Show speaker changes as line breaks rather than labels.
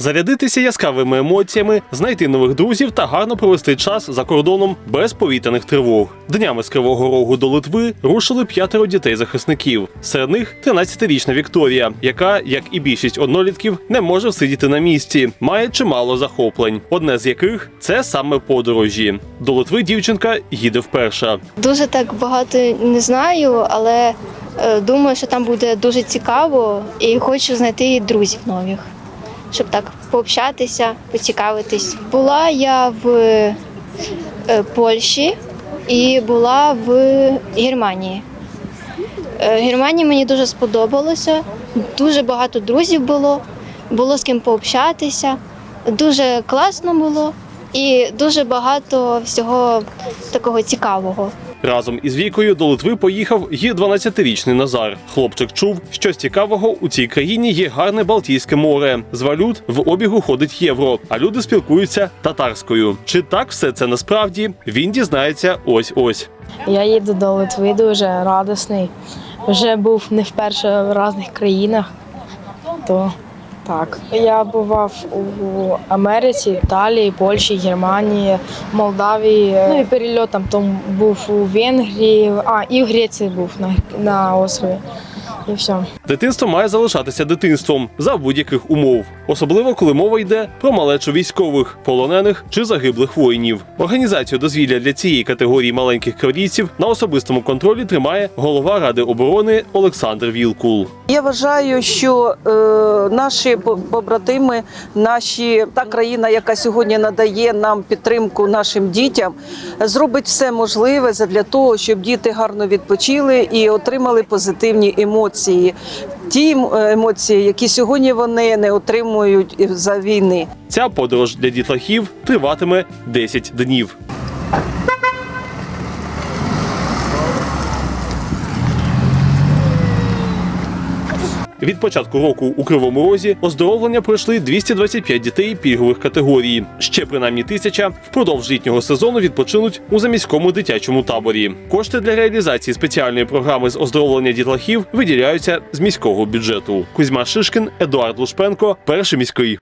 Зарядитися яскравими емоціями, знайти нових друзів та гарно провести час за кордоном без повітряних тривог. Днями з Кривого Рогу до Литви рушили п'ятеро дітей-захисників. Серед них 13-річна Вікторія, яка, як і більшість однолітків, не може всидіти на місці, має чимало захоплень. Одне з яких це саме подорожі. До Литви дівчинка їде вперше.
Дуже так багато не знаю, але е, думаю, що там буде дуже цікаво і хочу знайти друзів нових, щоб так пообщатися, поцікавитись. Була я в е, Польщі і була в Германії. Е, Германії мені дуже сподобалося, дуже багато друзів було, було з ким пообщатися, дуже класно було і дуже багато всього такого цікавого.
Разом із Вікою до Литви поїхав і 12-річний Назар. Хлопчик чув, що з цікавого у цій країні є гарне Балтійське море. З валют в обігу ходить євро, а люди спілкуються татарською. Чи так все це насправді? Він дізнається ось ось.
Я їду до Литви дуже радісний. Вже був не вперше в різних країнах, то так. Я бував у Америці, Італії, Польщі, Германії, Молдавії. Ну і перельот там, був у Венгрії, а і в Греції був на, на острові. І все.
Дитинство має залишатися дитинством за будь-яких умов, особливо коли мова йде про малечу військових, полонених чи загиблих воїнів. Організацію дозвілля для цієї категорії маленьких корейців на особистому контролі тримає голова ради оборони Олександр Вілкул.
Я вважаю, що е, наші по- побратими, наші та країна, яка сьогодні надає нам підтримку нашим дітям, зробить все можливе для того, щоб діти гарно відпочили і отримали позитивні емоції. Ті ем- емоції, які сьогодні вони не отримують за війни.
Ця подорож для дітлахів триватиме 10 днів. Від початку року у Кривому Розі оздоровлення пройшли 225 дітей пільгових категорій. Ще принаймні тисяча впродовж літнього сезону відпочинуть у заміському дитячому таборі. Кошти для реалізації спеціальної програми з оздоровлення дітлахів виділяються з міського бюджету. Кузьма Шишкін, Едуард Лушпенко, перший міський.